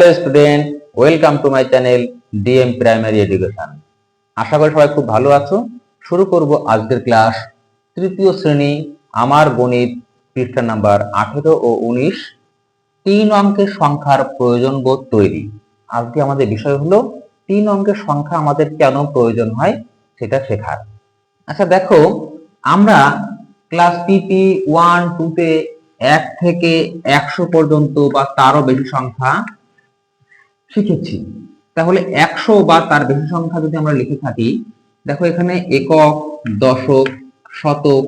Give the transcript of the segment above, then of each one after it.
Hello student, welcome to my channel DM primary education. আশা করি সবাই খুব ভালো আছো। শুরু করব আজকের ক্লাস। তৃতীয় শ্রেণি, আমার গণিত পৃষ্ঠা নাম্বার আঠেরো ও উনিশ। তিন অঙ্কের সংখ্যার প্রয়োজন বোধ তৈরি। আজকে আমাদের বিষয় হলো, তিন অঙ্কের সংখ্যা আমাদের কেন প্রয়োজন হয় সেটা শেখার। আচ্ছা দেখো, আমরা ক্লাস পিপি ওয়ান টুতে এক থেকে একশো পর্যন্ত বা তারও বেশি সংখ্যা শিখেছি। তাহলে একশো বা তার বেশি সংখ্যা যদি আমরা লিখে থাকি, দেখো এখানে একক, দশক, শতক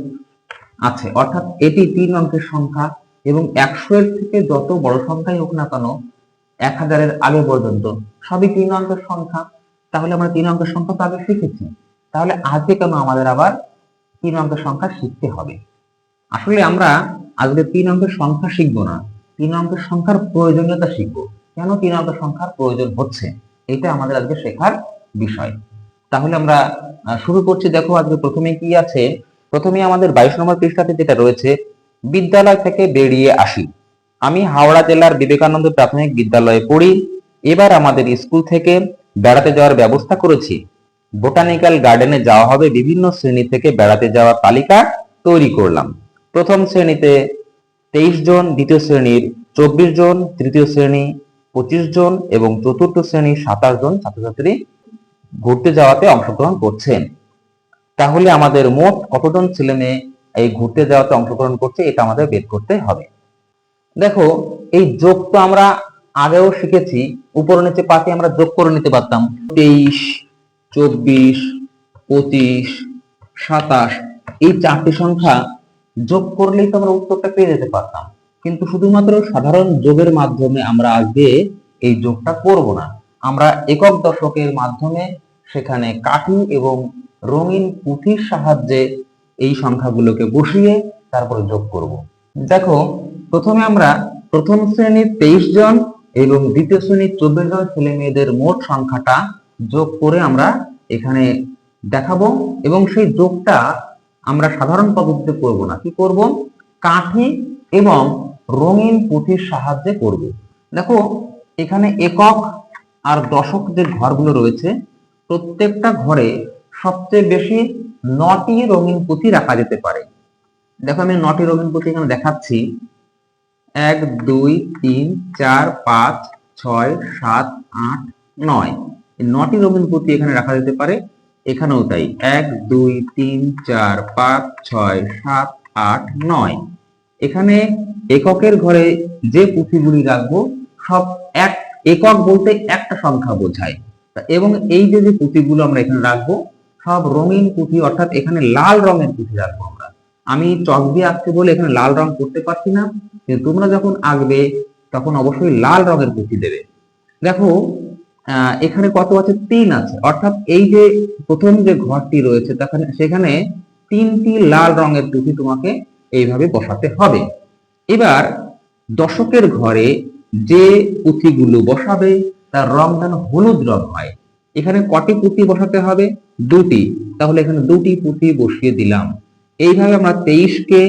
আছে। অর্থাৎ এটি তিন অঙ্কের সংখ্যা এবং একশো এর থেকে যত বড় সংখ্যাই হোক না কেন, এক হাজারের আগে পর্যন্ত সবই তিন অঙ্কের সংখ্যা। তাহলে আমরা তিন অঙ্কের সংখ্যা তো আগে শিখেছি। তাহলে আজকে কেন আমাদের আবার তিন অঙ্কের সংখ্যা শিখতে হবে? আসলে আমরা আজকে তিন অঙ্কের সংখ্যা শিখব না। তিন অঙ্কের সংখ্যার প্রয়োজনীয়তা শিখব। কেন তিন অঙ্কের সংখ্যার প্রয়োজন হচ্ছে? এটা আমাদের আজকে শেখার বিষয়। তাহলে আমরা শুরু করছি। দেখো আজকে প্রথমে কি আছে? প্রথমে আমাদের বাইশ নম্বর পৃষ্ঠাতে যেটা রয়েছে, বিদ্যালয় থেকে বেরিয়ে আসি। আমি হাওড়া জেলার বিবেকানন্দ প্রাথমিক বিদ্যালয়ে পড়ি। এবার আমাদের স্কুল থেকে বেড়াতে যাওয়ার ব্যবস্থা করেছি। বোটানিক্যাল গার্ডেনে যাওয়া হবে। বিভিন্ন শ্রেণি থেকে বেড়াতে যাওয়া তালিকা তৈরি করলাম। প্রথম শ্রেণীতে তেইশ জন, দ্বিতীয় শ্রেণির চব্বিশ জন, তৃতীয় শ্রেণি পঁচিশ জন এবং চতুর্থ শ্রেণির সাতাশ জন ছাত্রছাত্রী ঘুরতে যাওয়াতে অংশগ্রহণ করছেন। তাহলে আমাদের মোট কতজন ছেলে মেয়ে এই ঘুরতে যাওয়াতে অংশগ্রহণ করছে এটা আমাদের বের করতে হবে। দেখো, এই যোগ তো আমরা আগেও শিখেছি, উপর নিচে পাতে আমরা যোগ করে নিতে পারতাম। তেইশ, চব্বিশ, পঁচিশ, সাতাশ, এই চারটি সংখ্যা যোগ করলেই তো আমরা উত্তরটা পেয়ে যেতে পারতাম। কিন্তু শুধুমাত্র সাধারণ যোগের মাধ্যমে আমরা আজকে এই যোগটা করব না। আমরা একক দশকের মাধ্যমে সেখানে কাঠি এবং রঙিন পুঁথির সাহায্যে এই সংখ্যাগুলোকে বসিয়ে তারপরে যোগ করব। দেখো, প্রথমে আমরা প্রথম শ্রেণির তেইশ জন এবং দ্বিতীয় শ্রেণির চব্বিশ জন ছেলে মেয়েদের মোট সংখ্যাটা যোগ করে আমরা এখানে দেখাবো এবং সেই যোগটা আমরা সাধারণ পদ্ধতিতে করব না। কি করব? কাঠি এবং রঙিন পুঁথির সাহায্যে করবে। দেখো, এখানে একক আর দশক যে ঘরগুলো রয়েছে। প্রত্যেকটা ঘরে সবচেয়ে বেশি নটি রঙিন পুঁথি রাখা যেতে পারে। দেখো, আমি নটি রঙিন পুঁথি এখানে দেখাচ্ছি। এক, দুই, তিন, চার, পাঁচ, ছয়, সাত, আট, নয়। নটি রঙিন পুঁথি এখানে রাখা যেতে পারে। এখানেও তাই। এক, দুই, তিন, চার, পাঁচ, ছয়, সাত, আট, নয়। এখানে এককের ঘরে যে পুঁথিগুলি রাখব, সব এক, একক বলতে একটা সংখ্যা বোঝায়। এবং এই যে যে পুঁথিগুলো আমরা এখানে রাখব, সব রঙিন পুঁথি, অর্থাৎ এখানে লাল রঙের পুঁথি রাখব আমরা। আমি চক দিয়ে আঁকতে বলে এখানে লাল রং করতে পারছি না, কিন্তু তোমরা যখন আঁকবে, তখন অবশ্যই লাল রঙের পুঁথি দেবে। দেখো এখানে কত আছে? তিন আছে। অর্থাৎ এই যে প্রথম যে ঘরটি রয়েছে সেখানে তিনটি লাল রঙের পুঁথি তোমাকে এইভাবে বসাতে হবে। এবার দশকের ঘরে যে পুঁথিগুলো বসাবে, তার রং যেন হলুদ রং হয়। এখানে কটি পুঁথি বসাতে হবে? দুটি। তাহলে এখানে দুটি পুঁথি বসিয়ে দিলাম। এইভাবে আমরা তেইশকে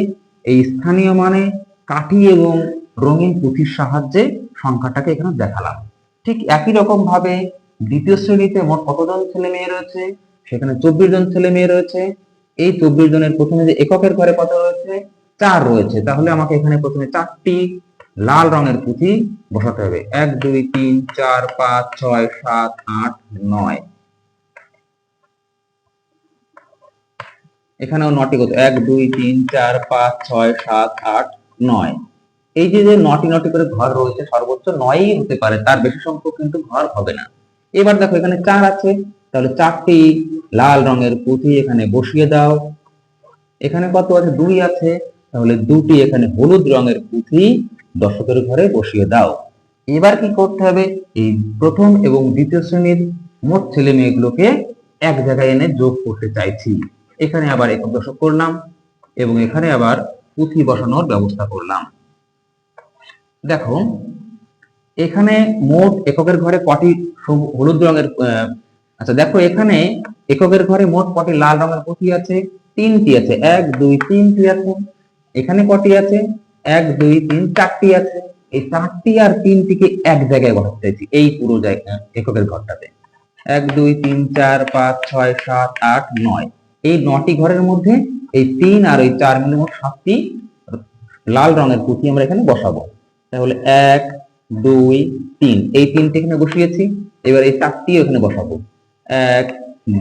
এই স্থানীয় মানে কাঠি এবং রঙিন পুঁথির সাহায্যে সংখ্যাটাকে এখানে দেখালাম। ঠিক একই রকম ভাবে দ্বিতীয় শ্রেণীতে মোট কতজন ছেলে মেয়ে রয়েছে? সেখানে চব্বিশ জন ছেলে মেয়ে রয়েছে। এই চব্বিশ জনের প্রথমে যে এককের ঘরে কত রয়েছে? চার রয়েছে। তাহলে আমাকে এখানে প্রথমে চারটি লাল রঙের পুঁথি বসাতে হবে। এক, দুই, তিন, চার, পাঁচ, ছয়, সাত, আট, নয়। এখানেও নটি কত এক, দুই, তিন, চার, পাঁচ, ছয়, সাত, আট, নয়। এই যে যে নটি নটি করে ঘর রয়েছে, সর্বোচ্চ নয়ই হতে পারে। তার বেশি সংখ্যক কিন্তু ঘর হবে না। এবার দেখো, এখানে চার আছে। তাহলে চারটি লাল রঙের পুঁথি এখানে বসিয়ে দাও। এখানে কত আছে? দুই আছে। তাহলে দুটি এখানে হলুদ রঙের পুঁথি দর্শকের ঘরে বসিয়ে দাও। এবার কি করতে হবে? এই প্রথম এবং দ্বিতীয় শ্রেণির মোট ছেলে মেয়েগুলোকে এক জায়গায় এনে যোগ করতে চাইছি। এখানে আবার একক দশক করলাম এবং এখানে আবার পুঁথি বসানোর ব্যবস্থা করলাম। দেখো, এখানে মোট এককের ঘরে কটি হলুদ রঙের আচ্ছা দেখো এখানে এককের ঘরে মোট কটি লাল রঙের পুঁথি আছে? তিনটি আছে। এক, দুই, তিনটি আছে। এখানে কটি আছে? এক, দুই, তিন, চারটি আছে। এই চারটি আর তিনটিকে এক জায়গায় বসাতে চাইছি, এই পুরো জায়গা এককের ঘরটাতে। এক, দুই, তিন, চার, পাঁচ, ছয়, সাত, আট, নয়। এই নটি ঘরের মধ্যে এই তিন আর ওই চার মিলে মোট সাতটি লাল রঙের পুঁথি আমরা এখানে বসাবো। তাহলে এক, দুই, তিন, এই তিনটি এখানে বসিয়েছি। এবার এই চারটি এখানে বসাবো। এক,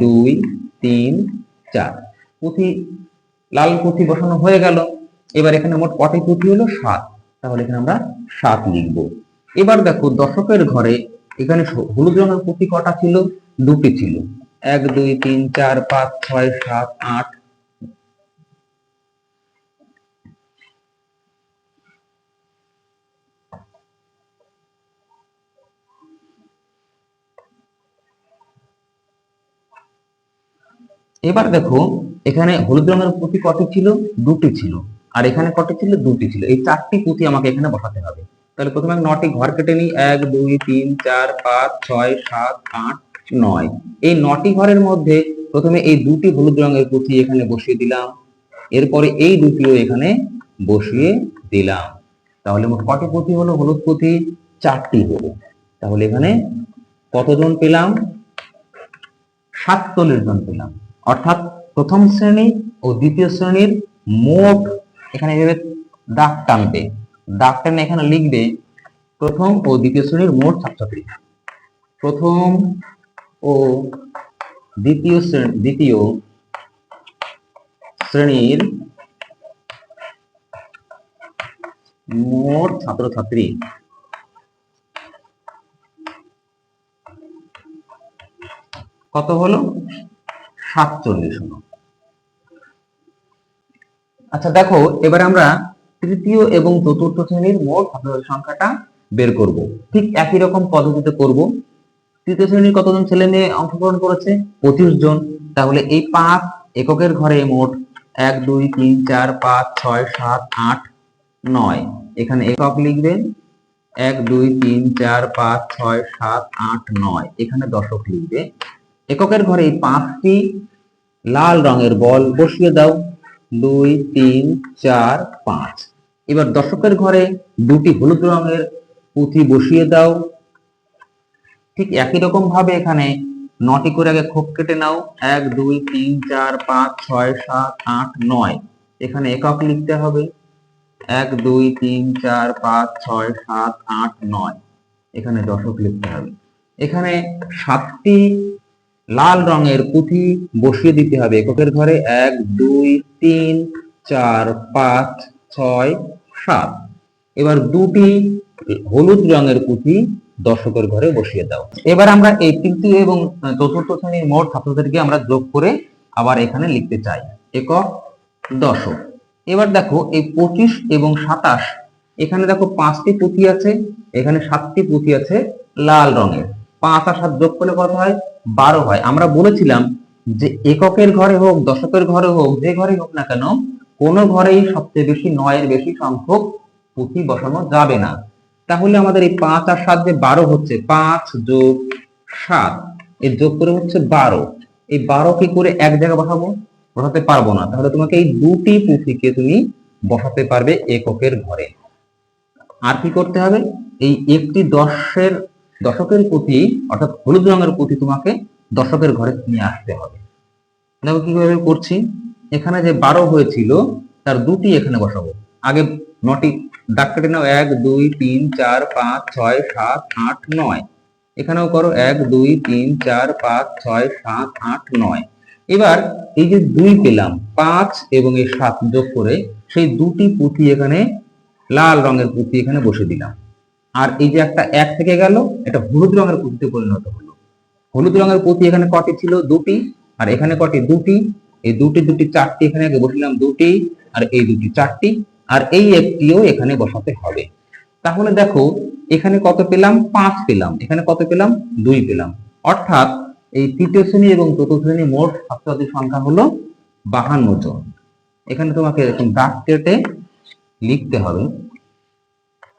দুই, তিন, চার। পুঁথি লাল পুঁথি বসানো হয়ে গেল। এবার এখানে মোট কটি পুঁথি হলো সাত। তাহলে এখানে আমরা সাত লিখব। এবার দেখো দশকের ঘরে এখানে হলুদ রঙের পুঁথি কটা ছিল? দুটি ছিল। এক, দুই, তিন, চার, পাঁচ, ছয়, সাত, আট। এবার দেখো এখানে হলুদ রঙের পুঁথি কটি ছিল? দুটি ছিল। আর এখানে কটি ছিল? দুটি ছিল। এই চারটি পুঁথি আমাকে এখানে বসাতে হবে। তাহলে প্রথমে নটি ঘর কেটে নিই। এক, দুই, তিন, চার, পাঁচ, ছয়, সাত, আট, নয়। এই নটি ঘরের মধ্যে প্রথমে এই দুটি হলুদ রঙের পুঁথি এখানে বসিয়ে দিলাম। এরপরে এই দুটিও এখানে বসিয়ে দিলাম। তাহলে মোট কটি পুঁথি হলো? হলুদ পুঁথি চারটি হলো। তাহলে এখানে কতজন পেলাম? সাতচল্লিশ জন পেলাম। অর্থাৎ প্রথম শ্রেণি ও দ্বিতীয় শ্রেণির মোট এখানে এভাবে দাগ টানবে। দাগ টানে এখানে লিখবে, প্রথম ও দ্বিতীয় শ্রেণির মোট ছাত্রছাত্রী। প্রথম ও দ্বিতীয় শ্রেণি, দ্বিতীয় শ্রেণির মোট ছাত্রছাত্রী। কত হলো? সাতচল্লিশ হলো। আচ্ছা দেখো, এবার আমরা তৃতীয় এবং চতুর্থ শ্রেণির মোট সংখ্যাটা বের করব। ঠিক একই রকম পদ্ধতিতে করব। তৃতীয় শ্রেণির কতজন ছেলে মেয়ে অংশগ্রহণ করেছে? পঁচিশ জন। তাহলে এই পাঁচ এককের ঘরে মোট এক, দুই, তিন, চার, পাঁচ, ছয়, সাত, আট, নয়। এখানে একক লিখবেন এক, দুই, তিন, চার, পাঁচ, ছয়, সাত, আট, নয়। এখানে দশক লিখবে। এককের ঘরে এই পাঁচটি লাল রঙের বল বসিয়ে দাও। দুই, তিন, চার, পাঁচ। এবার দশকের ঘরে দুটি হলুদ রঙের পুঁথি বসিয়ে দাও। ঠিক একই রকম ভাবে এখানে নটি করে আগে খোপ কেটে নাও। এক, দুই, তিন, চার, পাঁচ, ছয়, সাত, আট, নয়। এখানে একক লিখতে হবে। এক, দুই, তিন, চার, পাঁচ, ছয়, সাত, আট, নয়। এখানে দশক লিখতে হবে। এখানে সাতটি লাল রঙের পুঁথি বসিয়ে দিতে হবে। এককের ঘরে এক, দুই, তিন, চার, পাঁচ, ছয়, সাত। এবার দুটি হলুদ রঙের পুঁথি দর্শকের ঘরে বসিয়ে দাও। এবার আমরা এই তৃতীয় এবং চতুর্থ শ্রেণির মোট ছাত্রদেরকে আমরা যোগ করে আবার এখানে লিখতে চাই। একক দশক এবার দেখো এই পঁচিশ এবং সাতাশ, এখানে দেখো পাঁচটি পুঁথি আছে, এখানে সাতটি পুঁথি আছে লাল রঙের। পাঁচ আর সাত যোগ করলে কত হয়? বারো হয়। আমরা বলেছিলাম যে এককের ঘরে হোক, দশকের ঘরে হোক, যে ঘরে হোক না কেন, কোনো ঘরেই সবচেয়ে বেশি নয়ের বেশি সংখ্যক পুঁথি বসানো যাবে না। তাহলে আমাদের এই পাঁচ আর সাত যে বারো হচ্ছে, পাঁচ যোগ সাত, এর যোগ করে হচ্ছে বারো। এই বারো কি করে এক জায়গায় বসাবো? বসাতে পারব না। তাহলে তোমাকে এই দুটি পুঁথিকে তুমি বসাতে পারবে এককের ঘরে। আর কি করতে হবে? এই একটি দশের দশকের পুঁথি অর্থাৎ হলুদ রঙের পুঁথি তোমাকে দশকের ঘরে নিয়ে আসতে হবে। দেখো কীভাবে করছি? এখানে যে বারো হয়েছিল, তার দুটি এখানে বসাবো। আগে নটি দাগ কেটে নাও, এক, দুই, তিন, চার, পাঁচ, ছয়, সাত, আট, নয়। এখানেও করো, এক, দুই, তিন, চার, পাঁচ, ছয়, সাত, আট, নয়। এবার এই যে দুই পেলাম, পাঁচ এবং এই সাত যোগ করে, সেই দুটি পুঁথি এখানে লাল রঙের পুঁথি এখানে বসে দিলাম। আর এই যে একটা এক থেকে গেল, এটা হলুদ রঙের পুঁথিতে পরিণত হলো। হলুদ রঙের পুঁথি এখানে কটি ছিল? দুটি। আর এখানে কটি? দুটি। এই দুটি দুটি, চারটি এখানে আগে বসিলাম দুটি। আর এই দুটি, চারটি। আর এই একটিও এখানে বসাতে হবে। তাহলে দেখো, এখানে কত পেলাম? পাঁচ পেলাম। এখানে কত পেলাম? দুই পেলাম। অর্থাৎ এই তৃতীয় শ্রেণি এবং চতুর্থ শ্রেণি মোট ছাত্রছাত্রীর সংখ্যা হলো বাহান্ন জন। এখানে তোমাকে এরকম দাগ কেটে লিখতে হবে।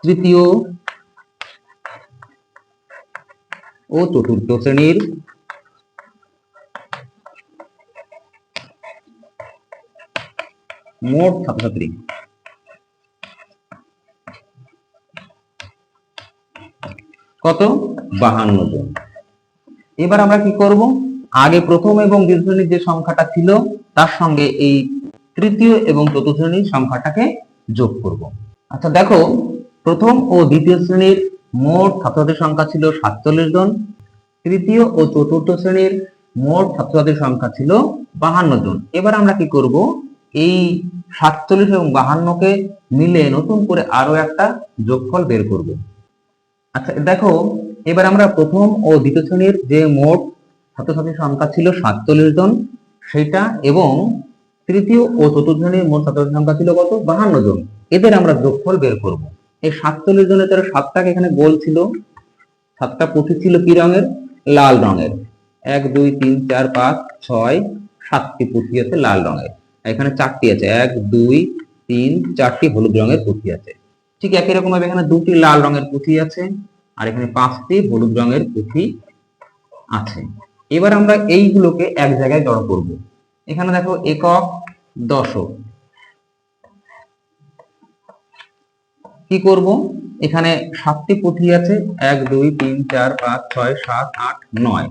তৃতীয় ও চতুর্থ শ্রেণির মোট ছাত্রছাত্রী। কত? বাহান্ন জন। এবার আমরা কি করব? আগে প্রথম এবং দ্বিতীয় শ্রেণির যে সংখ্যাটা ছিল, তার সঙ্গে এই তৃতীয় এবং চতুর্থ শ্রেণির সংখ্যাটাকে যোগ করব। আচ্ছা দেখো, প্রথম ও দ্বিতীয় শ্রেণির মোট ছাত্রছাত্রীর সংখ্যা ছিল সাতচল্লিশ জন। তৃতীয় ও চতুর্থ শ্রেণির মোট ছাত্রছাত্রীর সংখ্যা ছিল বাহান্ন জন। এবার আমরা কি করব? এই সাতচল্লিশ এবং বাহান্নকে মিলে নতুন করে আরও একটা যোগফল বের করব। আচ্ছা দেখো, এবার আমরা প্রথম ও দ্বিতীয় শ্রেণির যে মোট ছাত্রছাত্রীর সংখ্যা ছিল সাতচল্লিশ জন, সেটা এবং তৃতীয় ও চতুর্থ শ্রেণির মোট ছাত্রছাত্রীর সংখ্যা ছিল কত? বাহান্ন জন। এদের আমরা যোগফল বের করব। এই সাতচল্লিশ জনের তারা সাতটাকে এখানে গোল ছিল। সাতটা পুঁথি ছিল কি রঙের? লাল রঙের। এক, দুই, তিন, চার, পাঁচ, ছয়, সাতটি পুঁথি আছে লাল রঙের। এখানে চারটি আছে। এক, দুই, তিন, চারটি হলুদ রঙের পুঁথি আছে। ঠিক একই রকম ভাবে এখানে দুটি লাল রঙের পুঁথি আছে আর এখানে পাঁচটি হলুদ রঙের পুঁথি আছে। এবার আমরা এইগুলোকে এক জায়গায় জড়ো করব। এখানে দেখো একক, দশক। কি করব? এখানে সাতটি পুঁথি আছে। এক, দুই, তিন, চার, পাঁচ, ছয়, সাত, আট, নয়।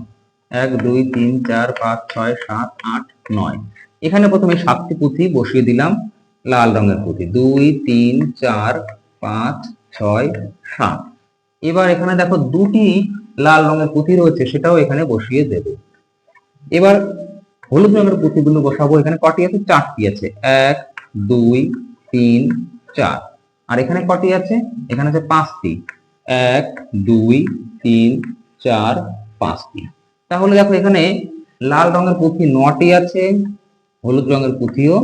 এক, দুই, তিন, চার, পাঁচ, ছয়, সাত, আট, নয়। এখানে প্রথমে সাতটি পুঁথি বসিয়ে দিলাম। লাল রঙের পুঁথি। দুই, তিন, চার, পাঁচ, ছয়, সাত। এবার এখানে দেখো দুটি লাল রঙের পুঁথি রয়েছে, সেটাও এখানে বসিয়ে দেব। এবার হলুদ রঙের পুঁথিগুলো বসাবো। এখানে কটি আছে? চারটি আছে। এক, দুই, তিন, চার। আর এখানে কটি আছে? এখানে আছে পাঁচটি। এক, দুই, তিন, চার, পাঁচটি। তাহলে দেখো এখানে লাল রঙের পুঁথি নটি আছে, হলুদ রঙের পুঁথিও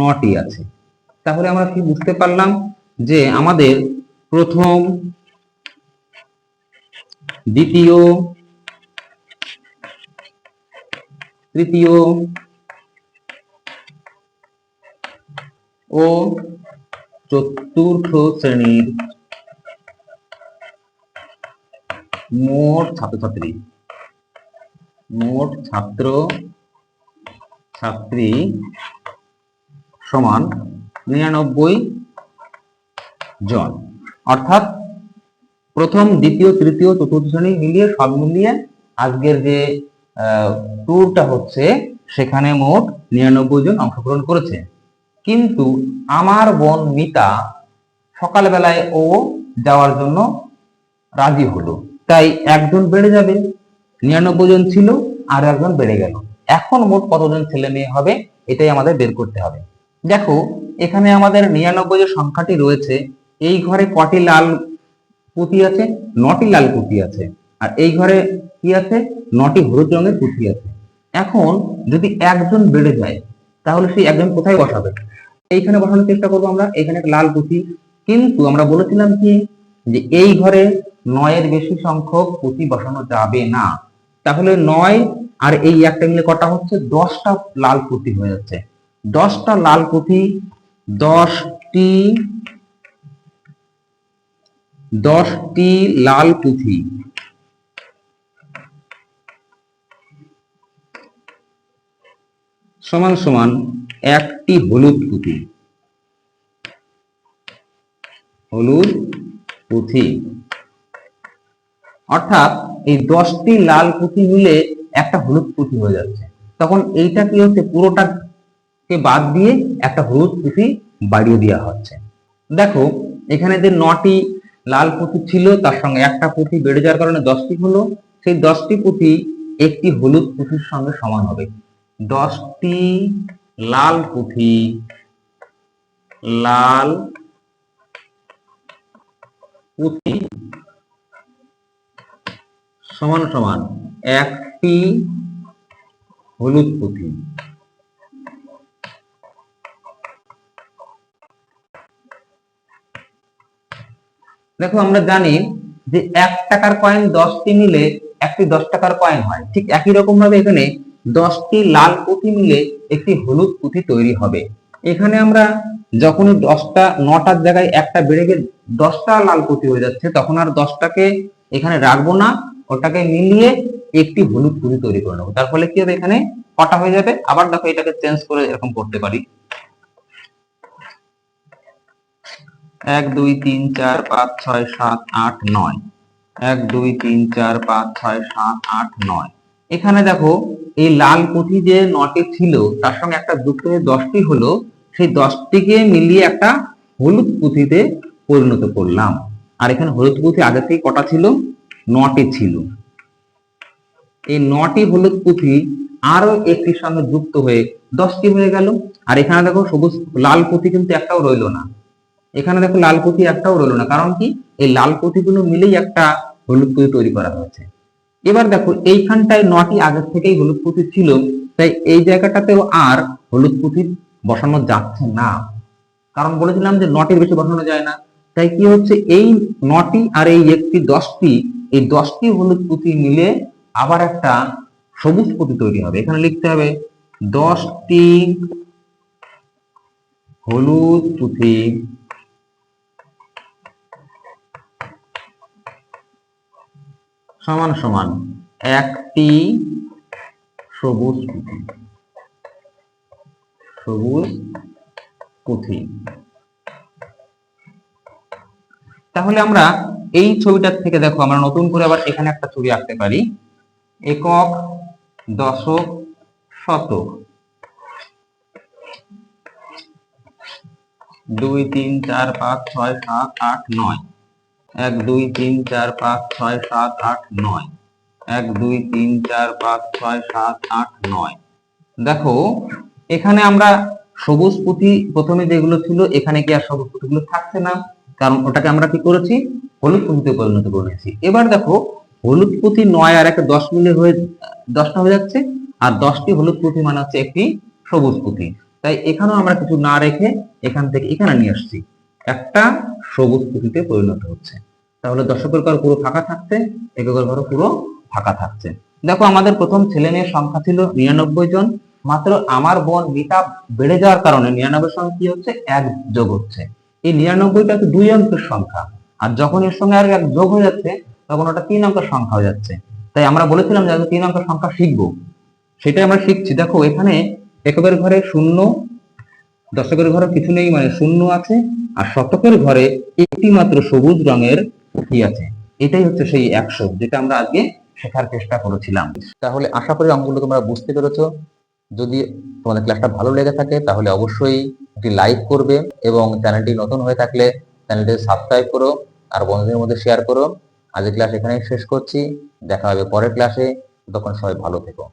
নটি আছে। তাহলে আমরা কি বুঝতে পারলাম যে আমাদের প্রথম, দ্বিতীয়, তৃতীয় ও চতুর্থ শ্রেণির মোট ছাত্রছাত্রী। মোট ছাত্র ছাত্রী সমান নিরানব্বই জন। অর্থাৎ প্রথম, দ্বিতীয়, তৃতীয়, চতুর্থ শ্রেণি মিলিয়ে সব মিলিয়ে আজকের যে ট্যুরটা হচ্ছে, সেখানে মোট নিরানব্বই জন অংশগ্রহণ করেছে। কিন্তু আমার বোন মিতা সকালবেলায় ও যাওয়ার জন্য রাজি হলো। তাই একজন বেড়ে যাবে, নিরানব্বই জন ছিল আর একজন বেড়ে গেল। এখন মোট কতজন ছেলে মেয়ে হবে এটাই আমাদের বের করতে হবে। দেখো, এখানে আমাদের নিরানব্বই যে সংখ্যাটি রয়েছে, এই ঘরে কটি লাল পুঁতি আছে? নটি লাল পুঁতি আছে। আর এই ঘরে কি আছে? নটি হলুদ রঙের পুঁতি আছে। এখন যদি একজন বেড়ে যায় তাহলে সেই একজন কোথায় বসাবে? এইখানে বসানোর চেষ্টা করব আমরা এখানে লাল পুঁথি। কিন্তু আমরা বলেছিলাম কি? যে এই ঘরে নয়ের বেশি সংখ্যক পুঁথি বসানো যাবে না। তাহলে নয় আর এই একটা মিলে কটা হচ্ছে? দশটা লাল পুঁথি হয়ে যাচ্ছে। দশটা লাল পুঁথি, দশটি দশটি লাল পুঁথি। সমান সমান একটি হলুদ পুঁথি। হলুদ পুঁথি। অর্থাৎ এই দশটি লাল পুঁথি মিলে একটা হলুদ পুঁথি হয়ে যাচ্ছে। তখন এইটা কি হচ্ছে? পুরোটাকে বাদ দিয়ে একটা হলুদ পুঁথি বাড়িয়ে দেওয়া হচ্ছে। দেখো, এখানে যে নটি লাল পুঁথি ছিল, তার সঙ্গে একটা পুঁথি বেড়ে যাওয়ার কারণে দশটি হলো। সেই দশটি পুঁথি একটি হলুদ পুঁথির সঙ্গে সমান হবে। দশটি লাল পুঁথি লাল পুঁথি সমান সমান একটি হলুদ পুঁথি দেখো আমরা জানি যে এক টাকার কয়েন দশটি মিলে একটি দশ টাকার কয়েন হয়। ঠিক একই রকম ভাবে এখানে দশটি লাল পুঁথি মিলে একটি হলুদ পুঁথি তৈরি হবে। এখানে আমরা যখনই দশটা, নটার জায়গায় একটা বেড়ে গিয়ে দশটা লাল পুঁথি হয়ে যাচ্ছে, তখন আর দশটাকে এখানে রাখব না, ওটাকে মিলিয়ে একটি হলুদ পুঁথি তৈরি করে নেব। তার ফলে কি হবে এখানে? কটা হয়ে যাবে? আবার দেখো এটাকে চেঞ্জ করে এরকম করতে পারি। এক, দুই, তিন, চার, পাঁচ, ছয়, সাত, আট, নয়। এক, দুই, তিন, চার, পাঁচ, ছয়, সাত, আট, নয়। এখানে দেখো এই লাল পুঁথি যে নটি ছিল, তার সঙ্গে একটা যুক্ত হয়ে দশটি হলো, সেই দশটিকে মিলিয়ে একটা হলুদ পুঁথিতে পরিণত করলাম। আর এখানে হলুদ পুঁথি আগে থেকে কটা ছিল? নটি ছিল। এই নটি হলুদ পুঁথি আরও একটির সঙ্গে যুক্ত হয়ে দশটি হয়ে গেল। আর এখানে দেখো সবুজ লাল পুঁথি কিন্তু একটাও রইল না। এখানে দেখো লাল পুঁথি একটাও রইল না। কারণ কি? এই লাল পুঁথিগুলো মিলেই একটা হলুদ পুঁথি তৈরি করা হয়েছে। এবার দেখো, এইখানটায় নটি আগের থেকেই হলুদ পুঁথি ছিল, তাই এই জায়গাটাতেও আর হলুদ পুঁথি বসানো যাচ্ছে না। কারণ বলেছিলাম যে নটির বেশি বসানো যায় না। তাই কি হচ্ছে, এই নটি আর এই একটি দশটি, এই দশটি হলুদ পুঁথি মিলে আবার একটা সবুজ পুঁথি তৈরি হবে। এখানে লিখতে হবে, দশটি হলুদ পুঁথি সমান সমান একটি সবুজ পুঁথি। সবুজ পুঁথি। তাহলে আমরা এই ছবিটার থেকে দেখো, আমরা নতুন করে আবার এখানে একটা ছবি আঁকতে পারি। একক, দশক, শতক। দুই, তিন, চার, পাঁচ, ছয়, সাত, আট, নয়। এক, দুই, তিন, চার, পাঁচ, ছয়, সাত, আট, নয়। এক, দুই, তিন, চার, পাঁচ, ছয়, সাত, আট, নয়। দেখো, এখানে আমরা সবুজ পুঁথি প্রথমে যেগুলো ছিল, এখানে কি আর সবুজ পুঁথিগুলো থাকছে না? কারণ ওটাকে আমরা কি করেছি? হলুদ পুঁথিতে পরিণত করে নিয়েছি। এবার দেখো, হলুদ পুঁথি নয় আর একটা দশ মিলে হয়ে দশটা হয়ে যাচ্ছে? আর দশটি হলুদ পুঁথি মানে হচ্ছে একটি সবুজ পুঁথি। তাই এখানেও আমরা কিছু না রেখে এখান থেকে এখানে নিয়ে আসছি। একটা সবুজ পুঁথিতে পরিণত হচ্ছে। তাহলে দশকের ঘর পুরো ফাঁকা থাকছে, এককের ঘর পুরো ফাঁকা থাকছে। দেখো, আমাদের প্রথম ছেলে মেয়ের সংখ্যা ছিল নিরানব্বই জন, মাত্র আমার বোন মিতা বেড়ে যাওয়ার কারণে নিরানব্বই সঙ্গে কি হচ্ছে? এক যোগ হচ্ছে। এই নিরানব্বইটা হচ্ছে দুই অঙ্কের সংখ্যা, আর যখন এর সঙ্গে আর এক যোগ হয়ে যাচ্ছে, তখন ওটা তিন অঙ্কের সংখ্যা হয়ে যাচ্ছে। তাই আমরা বলেছিলাম যে তিন অঙ্কের সংখ্যা শিখব। সেটাই আমরা শিখছি। দেখো, এখানে এককের ঘরে শূন্য, দশকের ঘরে কিছু নেই মানে শূন্য আছে, আর শতকের ঘরে একটি মাত্র সবুজ রঙের আছে। এটাই হচ্ছে সেই একশো যেটা আমরা আজকে শেখার চেষ্টা করেছিলাম। তাহলে আশা করি অঙ্কগুলো তোমরা বুঝতে পেরেছ। যদি তোমাদের ক্লাসটা ভালো লেগে থাকে, তাহলে অবশ্যই একটি লাইক করবে এবং চ্যানেলটি নতুন হয়ে থাকলে চ্যানেলটি সাবস্ক্রাইব করো আর বন্ধুদের মধ্যে শেয়ার করো। আজকের ক্লাস এখানেই শেষ করছি। দেখা হবে পরের ক্লাসে তখন সবাই ভালো থেকো।